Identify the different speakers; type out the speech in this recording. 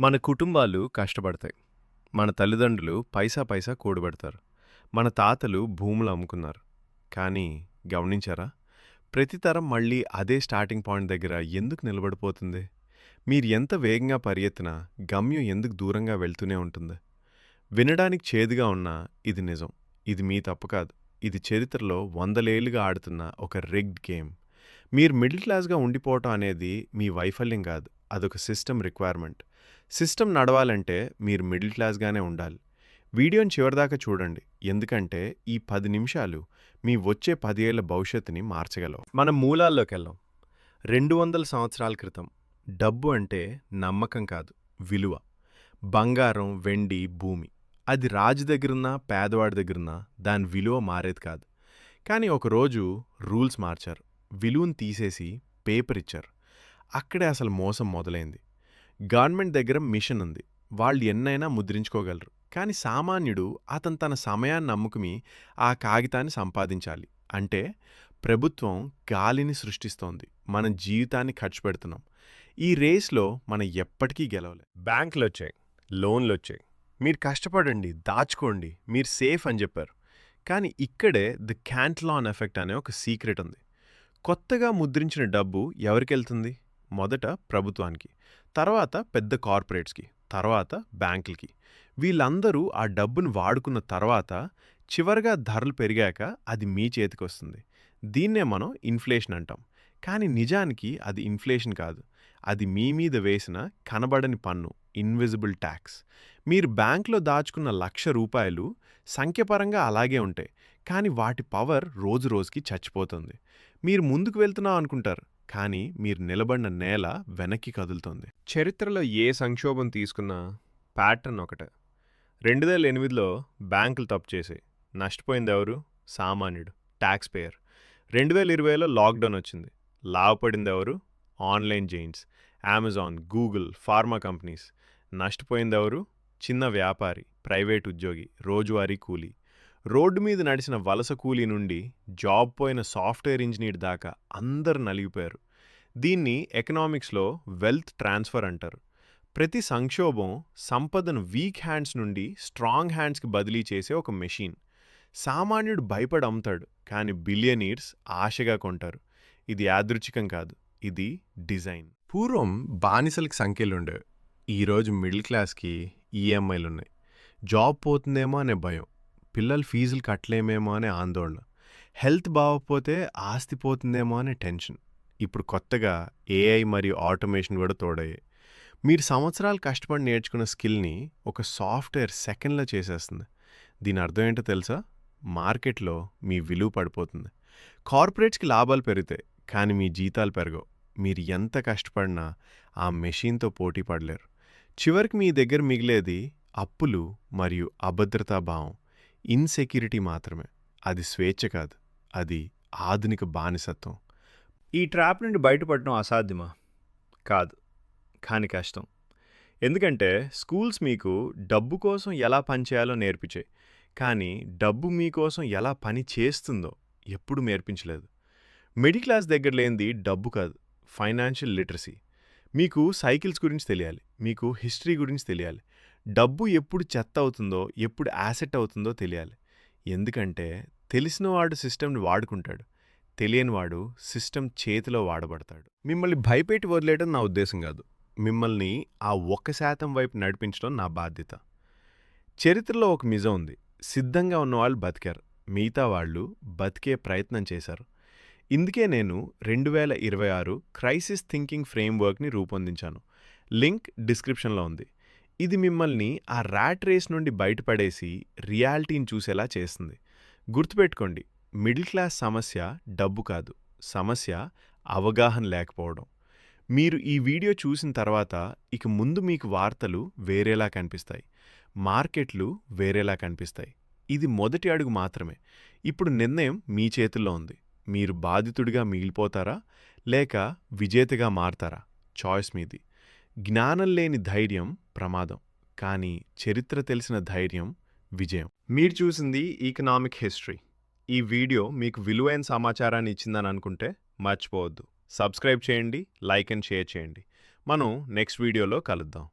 Speaker 1: మన కుటుంబాలు కష్టపడతాయి. మన తల్లిదండ్రులు పైసా పైసా కూడబెడతారు. మన తాతలు భూములు అమ్ముకున్నారు. కానీ గమనించారా? ప్రతి తరం మళ్ళీ అదే స్టార్టింగ్ పాయింట్ దగ్గర ఎందుకు నిలబడిపోతుంది? మీరు ఎంత వేగంగా పరిగెత్తినా గమ్యం ఎందుకు దూరంగా వెళ్తూనే ఉంటుంది? వినడానికి చేదుగా ఉన్నా ఇది నిజం. ఇది మీ తప్పు కాదు. ఇది చరిత్రలో వందలేళ్ళుగా ఆడుతున్న ఒక రిగ్డ్ గేమ్ మీరు మిడిల్ క్లాస్గా ఉండిపోవటం అనేది మీ వైఫల్యం కాదు. అదొక సిస్టమ్ రిక్వైర్మెంట్ సిస్టమ్ నడవాలంటే మీరు మిడిల్ క్లాస్గానే ఉండాలి. వీడియోని చివరిదాకా చూడండి. ఎందుకంటే ఈ పది నిమిషాలు మీ వచ్చే పదేళ్ళ భవిష్యత్తుని మార్చగలవు. మనం మూలాల్లోకి వెళ్ళాం రెండు వందల సంవత్సరాల క్రితం. డబ్బు అంటే నమ్మకం కాదు విలువ. బంగారం వెండి భూమి. అది రాజు దగ్గరున్నా పేదవాడి దగ్గరున్నా దాని విలువ మారేది కాదు. కానీ ఒకరోజు రూల్స్ మార్చారు. విలువను తీసేసి పేపర్ ఇచ్చారు. అక్కడే అసలు మోసం మొదలైంది. గవర్నమెంట్ దగ్గర మిషన్ ఉంది. వాళ్ళు ఎన్నైనా ముద్రించుకోగలరు. కానీ సామాన్యుడు అతను తన సమయాన్ని నమ్ముకుని ఆ కాగితాన్ని సంపాదించాలి. అంటే ప్రభుత్వం గాలిని సృష్టిస్తోంది. మన జీవితాన్ని ఖర్చు పెడుతున్నాం. ఈ రేస్లో మనం ఎప్పటికీ గెలవలే. బ్యాంకులు వచ్చాయి లోన్లు వచ్చాయి మీరు కష్టపడండి దాచుకోండి మీరు సేఫ్ అని చెప్పారు. కానీ ఇక్కడే ది క్యాంట్లాన్ ఎఫెక్ట్ అనే ఒక సీక్రెట్ ఉంది. కొత్తగా ముద్రించిన డబ్బు ఎవరికి వెళ్తుంది? మొదట ప్రభుత్వానికి తర్వాత పెద్ద కార్పొరేట్స్కి తర్వాత బ్యాంకులకి. వీళ్ళందరూ ఆ డబ్బును వాడుకున్న తర్వాత చివరిగా ధరలు పెరిగాక అది మీ చేతికి వస్తుంది దీన్నే మనం ఇన్ఫ్లేషన్ అంటాం. కానీ నిజానికి అది ఇన్ఫ్లేషన్ కాదు. అది మీ మీద వేసిన కనబడని పన్ను ఇన్విజిబుల్ ట్యాక్స్. మీరు బ్యాంక్లో దాచుకున్న లక్ష రూపాయలు సంఖ్యపరంగా అలాగే ఉంటాయి. కానీ వాటి పవర్ రోజు రోజుకి చచ్చిపోతుంది. మీరు ముందుకు వెళ్తున్నాం అనుకుంటారు. కానీ మీరు నిలబడిన నేల వెనక్కి కదులుతోంది. చరిత్రలో ఏ సంక్షోభం తీసుకున్నా ప్యాటర్న్ ఒకటే. రెండు వేల ఎనిమిదిలో బ్యాంకులు తప్పు చేసాయి నష్టపోయింది ఎవరు? సామాన్యుడు ట్యాక్స్ పేయర్ రెండు వేల ఇరవైలో లాక్డౌన్ వచ్చింది. లాభపడింది ఎవరు? Online giants Amazon Google pharma companies. నష్టపోయింది ఎవరు? చిన్న వ్యాపారి ప్రైవేట్ ఉద్యోగి రోజువారీ కూలీ. రోడ్డు మీద నడిచిన వలస కూలీ నుండి జాబ్ పోయిన సాఫ్ట్వేర్ ఇంజనీర్ దాకా అందరు నలిగిపోయారు. దీన్ని ఎకనామిక్స్లో వెల్త్ ట్రాన్స్ఫర్ అంటారు. ప్రతి సంక్షోభం సంపదను వీక్ హ్యాండ్స్ నుండి స్ట్రాంగ్ హ్యాండ్స్కి బదిలీ చేసే ఒక మెషిన్. సామాన్యుడు భయపడి అమ్ముతాడు కానీ బిలియనీర్స్ ఆశగా కొంటారు. ఇది యాదృచ్ఛికం కాదు ఇది డిజైన్. పూర్వం బానిసలకి సంఖ్యలుండేవి ఈరోజు మిడిల్ క్లాస్కి ఈఎంఐలు ఉన్నాయి జాబ్ పోతుందేమో అనే భయం. పిల్లలు ఫీజులు కట్టలేమేమో అనే ఆందోళన. హెల్త్ బాగోకపోతే ఆస్తి పోతుందేమో అనే టెన్షన్. ఇప్పుడు కొత్తగా ఏఐ మరియు ఆటోమేషన్ కూడా తోడయ్యాయి. మీరు సంవత్సరాలు కష్టపడి నేర్చుకున్న స్కిల్ని ఒక సాఫ్ట్వేర్ సెకండ్లో చేసేస్తుంది. దీని అర్థం ఏంటో తెలుసా? మార్కెట్లో మీ విలువ పడిపోతుంది. కార్పొరేట్స్కి లాభాలు పెరుగుతాయి కానీ మీ జీతాలు పెరగవు. మీరు ఎంత కష్టపడినా ఆ మెషిన్తో పోటీ పడలేరు. చివరికి మీ దగ్గర మిగిలేది అప్పులు మరియు అభద్రతా భావం. ఇన్సెక్యూరిటీ మాత్రమే. అది స్వేచ్ఛ కాదు. అది ఆధునిక బానిసత్వం.
Speaker 2: ఈ ట్రాప్ నుండి బయటపడడం అసాధ్యమా? కాదు. కానీ కష్టం. ఎందుకంటే స్కూల్స్ మీకు డబ్బు కోసం ఎలా పనిచేయాలో నేర్పించాయి. కానీ డబ్బు మీకోసం ఎలా పని చేస్తుందో ఎప్పుడు నేర్పించలేదు. మిడిల్ క్లాస్ దగ్గర లేనిది డబ్బు కాదు. Financial literacy. మీకు సైకిల్స్ గురించి తెలియాలి. మీకు హిస్టరీ గురించి తెలియాలి. డబ్బు ఎప్పుడు చెత్త అవుతుందో ఎప్పుడు యాసెట్ అవుతుందో తెలియాలి. ఎందుకంటే తెలిసినవాడు సిస్టమ్ని వాడుకుంటాడు. తెలియనివాడు సిస్టమ్ చేతిలో వాడబడతాడు. మిమ్మల్ని భయపెట్టి వదిలేయడం నా ఉద్దేశం కాదు. మిమ్మల్ని ఆ ఒక్క శాతం వైపు నడిపించడం నా బాధ్యత. చరిత్రలో ఒక నిజం ఉంది. సిద్ధంగా ఉన్నవాళ్ళు బతికారు. మిగతా వాళ్ళు బతికే ప్రయత్నం చేశారు. ఇందుకే నేను రెండు వేల ఇరవై ఆరు క్రైసిస్ థింకింగ్ ఫ్రేమ్వర్క్ని రూపొందించాను. లింక్ డిస్క్రిప్షన్లో ఉంది. ఇది మిమ్మల్ని ఆ ర్యాట్ రేస్ నుండి బయటపడేసి రియాలిటీని చూసేలా చేస్తుంది. గుర్తుపెట్టుకోండి మిడిల్ క్లాస్ సమస్య డబ్బు కాదు సమస్య అవగాహన లేకపోవడం. మీరు ఈ వీడియో చూసిన తర్వాత ఇక ముందు మీకు వార్తలు వేరేలా కనిపిస్తాయి మార్కెట్లు వేరేలా కనిపిస్తాయి. ఇది మొదటి అడుగు మాత్రమే. ఇప్పుడు నిర్ణయం మీ చేతుల్లో ఉంది. మీరు బాధితుడిగా మిగిలిపోతారా లేక విజేతగా మారతారా? చాయిస్ మీది. జ్ఞానం లేని ధైర్యం ప్రమాదం. కానీ చరిత్ర తెలిసిన ధైర్యం విజయం. మీరు చూసింది ఈకనామిక్ హిస్టరీ ఈ వీడియో మీకు విలువైన సమాచారాన్ని ఇచ్చిందని అనుకుంటే మర్చిపోవద్దు. సబ్స్క్రైబ్ చేయండి లైక్ అండ్ షేర్ చేయండి. మనం నెక్స్ట్ వీడియోలో కలుద్దాం.